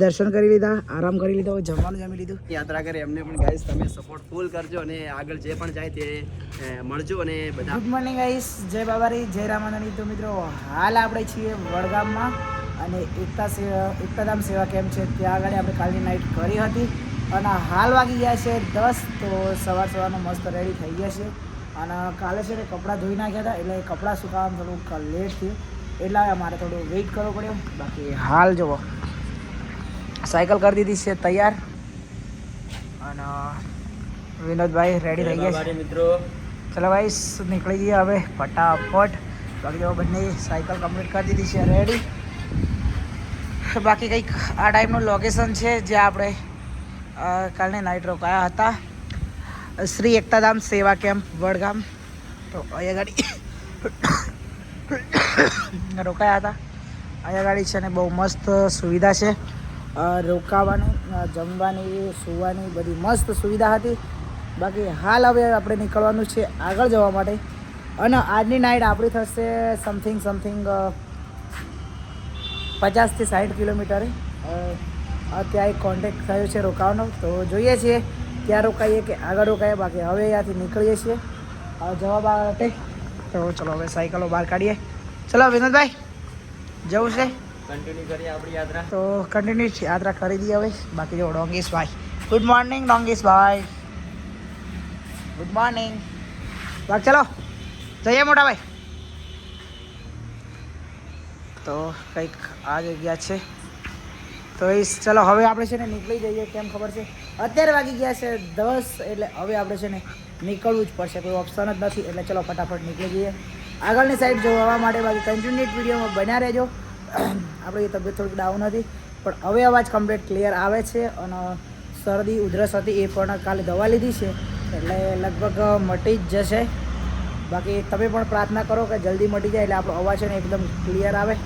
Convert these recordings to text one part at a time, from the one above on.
દર્શન કરી લીધા આરામ કરી લીધો જમવાનું જમી લીધું. યાત્રા કરે એમને પણ ગાઈસ તમે સપોર્ટ ફૂલ કરજો અને આગળ જે પણ જાય તે મળજો અને બધા ગુડ મોર્નિંગ ગાઈસ જય બાબારી જય રામાનંદી. તો મિત્રો હાલ આપણે છીએ વડગામમાં અને એકતા એકતાધામ સેવા કેમ્પ છે. ત્યાં આગળ આપણે કાલની નાઇટ કરી હતી અને હાલ વાગી ગયા છે દસ તો સવાર સવારનો મસ્ત રેડી થઈ ગયા છે. અને કાલે છે ને કપડાં ધોઈ નાખ્યા હતા એટલે કપડાં સુકાવવામાં થોડુંક લેટ થયું. એટલે અમારે થોડું વેઇટ કરવો પડ્યો. બાકી હાલ જુઓ. સાયકલ કરી દીધી છે તૈયાર. અને વિનોદભાઈ રેડી થઈ ગયા છે. મિત્રો. ચલો ભાઈ નીકળી જઈએ હવે ફટાફટ. બાકી જો બંને સાયકલ કમ્પ્લીટ કરી દીધી છે રેડી બાકી કંઈક આ ટાઈપનું લોકેશન છે જ્યાં આપણે કાલે નાઇટ રોકાયા હતા. શ્રી એકતાધામ સેવા કેમ્પ વડગામ. તો અહીંયા ગાડી રોકાયા હતા. અહીંયા ગાડી છે ને બહુ મસ્ત સુવિધા છે. રોકાવાની જમવાની, સુવાની બધી મસ્ત સુવિધા હતી. બાકી હાલ હવે આપણે નીકળવાનું છે આગળ જવા માટે. અને આજની નાઇટ આપણી થશે સમથિંગ સમથિંગ પચાસથી સાઠ કિલોમીટરે. ત્યાં એક કોન્ટેક્ટ થયો છે રોકાવાનો. તો જોઈએ છીએ ક્યાં રોકાઈએ, કે આગળ રોકાઈએ. બાકી હવે અહીંયાથી નીકળીએ છીએ. જવા માટે. તો ચલો હવે સાયકલો બહાર કાઢીએ. ચલો વિનોદભાઈ, જવું છે? કન્ટિન્યુ યાત્રા. તો કન્ટિન્યુ યાત્રા કરી દઈએ હવે. બાકી જો ડોંગીસ ભાઈ. ગુડ મોર્નિંગ ડોંગીસ ભાઈ. ગુડ મોર્નિંગ બાકી ચલો. જઈએ મોટા ભાઈ. તો કંઈક આ જગ્યા છે. તો એ ચલો, હવે આપણે છે ને નીકળી જઈએ, કેમ ખબર છે? અત્યારે વાગી ગયા છે દસ, એટલે હવે આપણે છે ને નીકળવું જ પડશે. કોઈ ઓપ્શન જ નથી, એટલે ચલો ફટાફટ નીકળી જઈએ. આગળની સાઈડ જોવા માટે બાકી કન્ટિન્યુટ વિડીયોમાં બન્યા રહેજો. આપણી તબિયત થોડીક ડાઉન હતી, પણ હવે અવાજ કમ્પ્લીટ ક્લિયર આવે છે અને શરદી, ઉધરસ હતી એ પણ કાલે દવા લીધી છે, એટલે લગભગ મટી જ જશે. બાકી તમે પણ પ્રાર્થના કરો કે જલ્દી મટી જાય એટલે આપણો અવાજ છે ને એકદમ ક્લિયર આવે.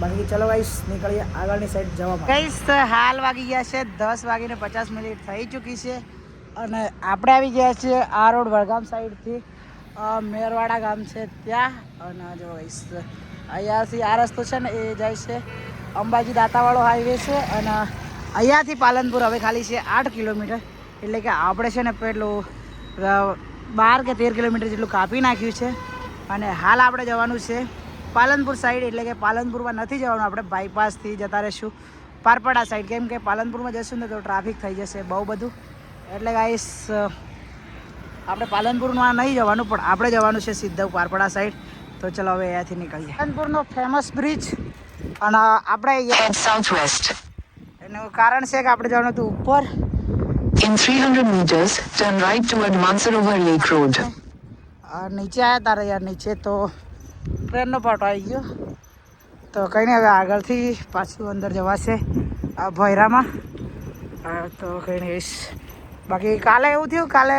બાકી ચલો ગાઈસ નીકળીએ આગળની સાઈડ જવા ગાઈસ હાલ વાગી ગયા છે દસ વાગીને પચાસ મિનિટ થઈ ચૂકી છે અને આપણે આવી ગયા છીએ આ રોડ વડગામ સાઈડથી મેરવાડા ગામ છે ત્યાં. અને જો અહીંયાથી આ રસ્તો છે ને એ જાય છે અંબાજી દાંતાવાળો હાઈવે છે અને અહીંયાથી પાલનપુર હવે ખાલી છે આઠ કિલોમીટર. એટલે કે આપણે છે ને પેલું બાર કે તેર કિલોમીટર જેટલું કાપી નાખ્યું છે અને હાલ આપણે જવાનું છે પાલનપુર સાઈડ એટલે કે પાલનપુરમાં નથી જવાનું આપણે બાયપાસથી જતા રહીશું. પારપડા સાઈડ કેમ કે પાલનપુરમાં જશું ને તો ટ્રાફિક થઈ જશે બહુ બધું. એટલે ગાઈસ આપણે પાલનપુરમાં નહીં જવાનું, પણ આપણે જવાનું છે સીધા પારપડા સાઈડ તો ચલો હવે અહીંયાથી નીકળીએ. પાલનપુરનો ફેમસ બ્રિજ અને આપણે સાઉથ વેસ્ટ એનું કારણ છે કે આપણે જવાનું હતું ઉપર. In 300 meters, turn right right Mansarovar Lake Road. આ નીચે આવ્યા તારે યાર નીચે તો ટ્રેનનો પાટો આવી ગયો. તો કંઈ નહીં હવે આગળથી પાછું અંદર જવાશે આ ભૈરામાં તો કંઈ નહીં બાકી કાલે એવું થયું કાલે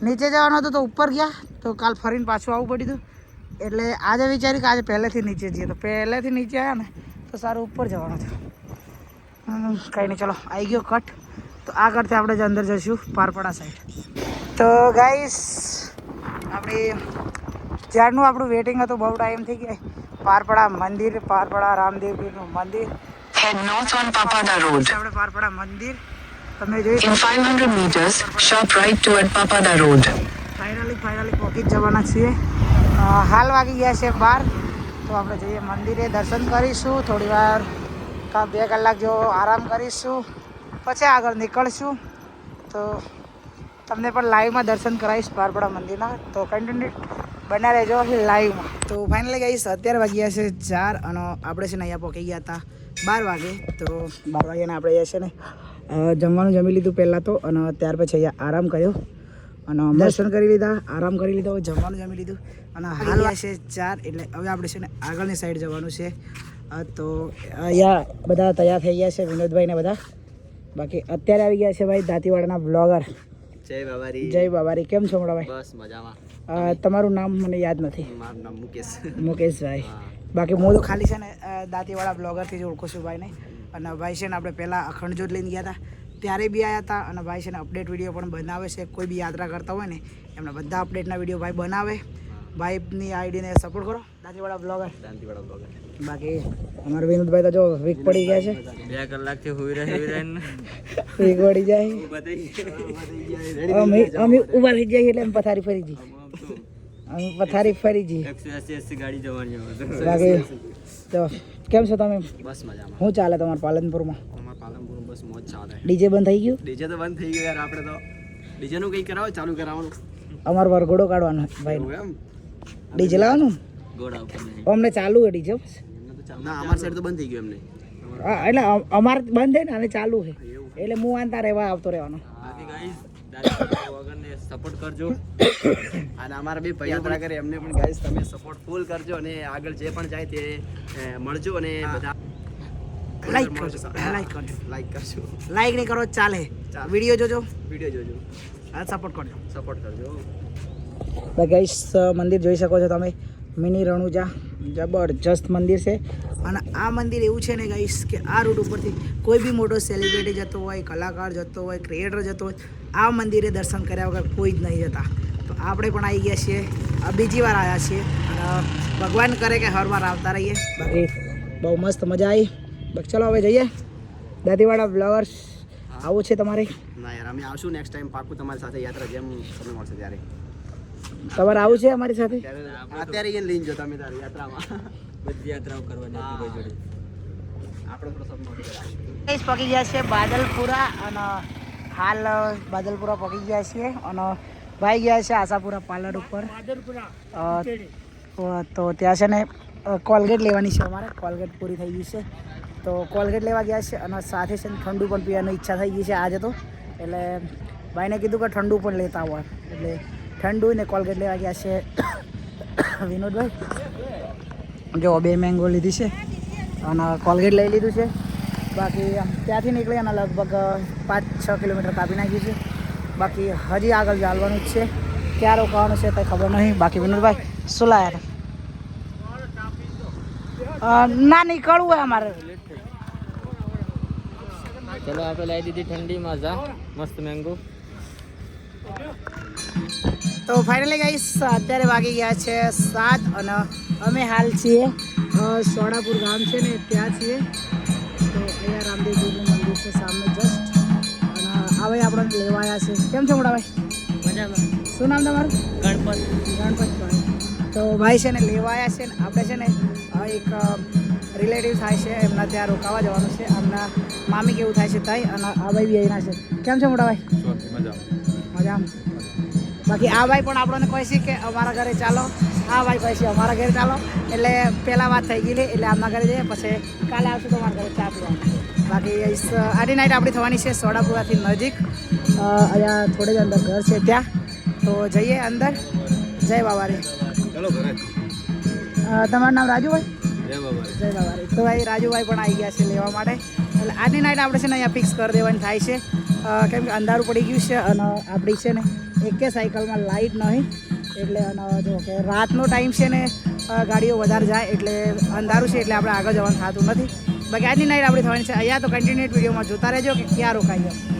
નીચે જવાનું હતું તો ઉપર ગયા. તો કાલ ફરીને પાછું આવવું પડ્યું હતું. એટલે આજે વિચાર્યું કે આજે પહેલેથી નીચે જઈએ. તો પહેલેથી નીચે આવ્યા ને તો સારું ઉપર જવાનું છે. કંઈ નહીં ચલો આવી ગયો કટ. તો આ આગળથી આપણે જ અંદર જઈશું પારપડા સાઈડ તો ગાઈસ આપણે જ્યારનું આપણું વેટિંગ હતું બહુ ટાઈમ થઈ ગયા. પારપડા મંદિર પારપડા રામદેવજીનું મંદિર. North on Papada Road. આપણે પારપડા મંદિર. તમે જોઈ In 500 meters, sharp right toward Papada Road. Finally finally પહોંચી જવાના છીએ. હાલ વાગી ગયા છે બાર. તો આપણે જઈએ મંદિરે દર્શન કરીશું. થોડી વાર બે કલાક જો આરામ કરીશું. પછી આગળ નીકળશું. તો તમને પણ લાઈવમાં દર્શન કરાવીશ બારપડા મંદિરના. તો કન્ટિન્યુ બના રહેજો લાઈવમાં. તો ફાઇનલી ગઈશ અત્યારે વાગ્યા છે ચાર અને આપણે છે ને અહીંયા પહોંચી ગયા હતા બાર વાગે. તો બાર વાગ્યાને આપણે અહીંયા છે ને જમવાનું જમી લીધું પહેલાં તો અને ત્યાર પછી અહીંયા આરામ કર્યો. અને દર્શન કરી લીધા આરામ કરી લીધો જમવાનું જમી લીધું. અને હાલ છે ચાર એટલે હવે આપણે છે ને આગળની સાઈડ જવાનું છે. તો અહીંયા બધા તૈયાર થઈ ગયા છે વિનોદભાઈ ને બધા. બાકી અત્યારે આવી ગયા છે ભાઈ દાંતીવાડાના બ્લોગર જય બાબારી જય બાબારી કેમ છો મોટા ભાઈ? બસ મજામાં. તમારું નામ મને યાદ નથી. મારું નામ મુકેશ. મુકેશભાઈ. બાકી હું તો ખાલી છે ને દાંતીવાડા દાંતીવાળા બ્લોગરથી જ ઓળખું છું ભાઈને. અને ભાઈ છે ને આપણે પહેલાં અખંડ જ્યોત લઈને ગયા હતા. ત્યારે બી આવ્યા હતા અને ભાઈ છે ને અપડેટ વીડિયો પણ બનાવે છે. કોઈ બી યાત્રા કરતા હોય ને એમના બધા અપડેટના વીડિયો ભાઈ બનાવે. ભાઈની આઈડીને સપોર્ટ કરો. દાંતીવાડા બ્લોગર દાંતીવાડા બ્લોગર બાકી અમાર વિનોદભાઈ તો જો વીક પડી ગયા છે. બે કલાકથી હોઈ રહે હોઈ રહે વીક પડી જાય. અમે અમે ઊભા રહી જઈએ એટલે પથારી ફરી જી અમે પથારી ફરી જઈએ. ગાડી જવાની બાકી તો કેમ છો તમે? બસ મજામાં. શું ચાલે તમારા પાલનપુરમાં? અમારા પાલનપુર બસ મોજ ચાલે. ડીજે બંધ થઈ ગયું? ડીજે તો બંધ થઈ ગયું યાર આપણે તો ડીજે નું કઈ કરાવો ચાલુ કરાવવાનું. અમારો વરઘોડો કાઢવાનો ભાઈ. એમ? ડીજે લાવવાનું? ગોળા ઉપર અમને ચાલુ છે ડીજે ના અમાર સાઈડ તો બંધ થઈ ગયું એમને. હા એટલે અમાર બંધ છે ને અને ચાલુ છે. એટલે હું આંતા રહેવા આવતો રહેવાનો. બાકી ગાઈસ સપોર્ટ કરજો. અને અમારા બે યાત્રા કરે એમને પણ ગાઈસ તમે સપોર્ટ ફૂલ કરજો અને આગળ જે પણ જાય તે મળજો અને બધા લાઈક કરજો લાઈક કરજો. લાઈક કરજો. લાઈક નહીં કરો ચાલે. વીડિયો જોજો. વીડિયો જોજો. હા સપોર્ટ કરજો. સપોર્ટ કરજો. ગાઈસ મંદિર જોઈ શકો છો તમે. મિની રણુજા જબરજસ્ત મંદિર છે. અને આ મંદિર એવું છે ને ગાઈસ કે આ રૂટ ઉપરથી કોઈ બી મોટો સેલિબ્રિટી જતો હોય કલાકાર જતો હોય ક્રિએટર જતો હોય આ મંદિરે દર્શન કર્યા વગર કોઈ જ નહીં જતા. તો આપણે પણ આવી ગયા છીએ. બીજી વાર આવ્યા છીએ. અને ભગવાન કરે કે હર વાર આવતા રહીએ. બાકી બહુ મસ્ત મજા આવી. બાકી ચલો હવે જઈએ. દાદીવાડા બ્લવર્સ આવું છે તમારે? ના યાર અમે આવશું નેક્સ્ટ ટાઈમ પાકું તમારી સાથે યાત્રા જેમ તમે મળશે ત્યારે. તમારે આવું છે અમારી સાથે? અત્યારે અહીંયા લઈને જો તમે તારી યાત્રામાં. બધી યાત્રાઓ કરવાની આપણી જોડે. આપણે પ્રસંગ પગી ગયા છે બાદલપુરા અને હાલ બાદલપુરા પકડી ગયા છીએ અને ભાઈ ગયા છે આશાપુરા પાર્લર ઉપર. તો ત્યાં છે ને કોલગેટ લેવાની છે અમારે. કોલગેટ પૂરી થઈ ગઈ છે. તો કોલગેટ લેવા ગયા છે અને સાથે છે ને ઠંડુ પણ પીવાની ઈચ્છા થઈ ગઈ છે આજે તો. એટલે ભાઈને કીધું કે ઠંડુ પણ લેતા હોય એટલે ઠંડુ ને કોલગેટ લેવા ગયા છે વિનોદભાઈ. જો બે મેંગો લીધી છે અને કોલગેટ લઈ લીધું છે. બાકી ત્યાંથી નીકળી અને લગભગ પાંચ છ કિલોમીટર કાપી નાખ્યું છે. બાકી હજી આગળ ચાલવાનું જ છે. ક્યાં રોકાવાનું છે કંઈ ખબર નહીં. બાકી વિનોદભાઈ શું લાયા ના નીકળવું હોય અમારે. ચલો આપણે લાવી દીધી ઠંડી મજા મસ્ત મેંગો તો ફાઇનલી ગાઈસ અત્યારે વાગી ગયા છે સાત અને અમે હાલ છીએ સોડાપુર ગામ છે ને ત્યાં છીએ. આવ્યા છે. કેમ છો મોટા ભાઈ? મજામાં. શું નામ તમારું? ગણપત. ગણપતભાઈ તો ભાઈ છે ને લેવા આવ્યા છે ને આપણે છે ને એક રિલેટિવ થાય છે એમના ત્યાં રોકાવા જવાનું છે. એમના મામી કેવું થાય છે તાઈ અને આ ભાઈ બી અહીંના છે. કેમ છે મોટા ભાઈ? મજામાં. બાકી આ ભાઈ પણ આપણને કહે છે કે અમારા ઘરે ચાલો. આ ભાઈ કહે છે અમારા ઘરે ચાલો. એટલે પહેલાં વાત થઈ ગયેલી એટલે આમના ઘરે જઈએ પછી કાલે આવશું તો અમારા ઘરે ચા પીવા બાકી આડી નાઇટ આપણી થવાની છે સોડાપુરાથી નજીક. અહીંયા થોડે જ અંદર ઘર છે ત્યાં. તો જઈએ અંદર. જય બાબારે ચલો ઘરે. તમારું નામ રાજુભાઈ? જય બાબારે જય બાબારી તો ભાઈ રાજુભાઈ પણ આવી ગયા છે લેવા માટે. એટલે આજની નાઇટ આપણે છે ને અહીંયા ફિક્સ કરી દેવાની થાય છે. કેમ કે અંધારું પડી ગયું છે અને આપણી છે ને એકે સાયકલમાં લાઇટ નહીં. એટલે અને જો કે રાતનો ટાઈમ છે ને ગાડીઓ વધારે જાય એટલે અંધારું છે એટલે આપણે આગળ જવાનું થતું નથી. બાકી આજની નાઇટ આપણી થવાની છે. અહીંયા તો કન્ટિન્યુટ વિડીયોમાં જોતા રહેજો કે ક્યાં રોકાઈએ